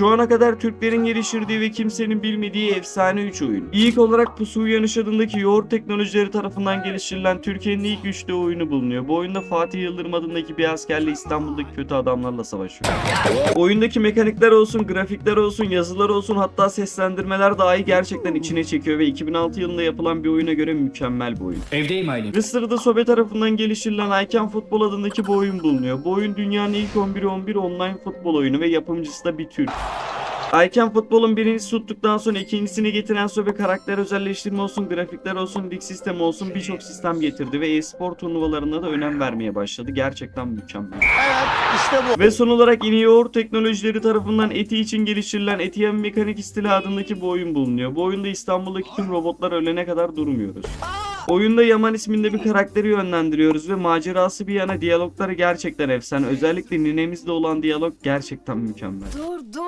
Şu ana kadar Türklerin geliştirdiği ve kimsenin bilmediği efsane 3 oyun. İlk olarak Pusu Uyanış adındaki yoğurt teknolojileri tarafından geliştirilen Türkiye'nin ilk 3D oyunu bulunuyor. Bu oyunda Fatih Yıldırım adındaki bir askerle İstanbul'daki kötü adamlarla savaşıyor. Oyundaki mekanikler olsun, grafikler olsun, yazılar olsun hatta seslendirmeler dahi gerçekten içine çekiyor ve 2006 yılında yapılan bir oyuna göre mükemmel bir oyun. Evdeyim Aylin. Ve sırada Sobe tarafından geliştirilen Icon Futbol adındaki bu oyun bulunuyor. Bu oyun dünyanın ilk 11'i 11 online futbol oyunu ve yapımcısı da bir Türk. Icon Futbol'un birincisi tuttuktan sonra ikincisini getiren Sobe karakter özelleştirme olsun, grafikler olsun, lig sistemi olsun birçok sistem getirdi ve e-spor turnuvalarına da önem vermeye başladı. Gerçekten mükemmel. Ve son olarak yine yoğurt teknolojileri tarafından Eti için geliştirilen Etiyen Mekanik İstila adındaki bu oyun bulunuyor. Bu oyunda İstanbul'daki tüm robotlar ölene kadar durmuyoruz. Oyunda Yaman isminde bir karakteri yönlendiriyoruz ve macerası bir yana diyalogları gerçekten efsane. Özellikle ninemizle olan diyalog gerçekten mükemmel. Dur dur.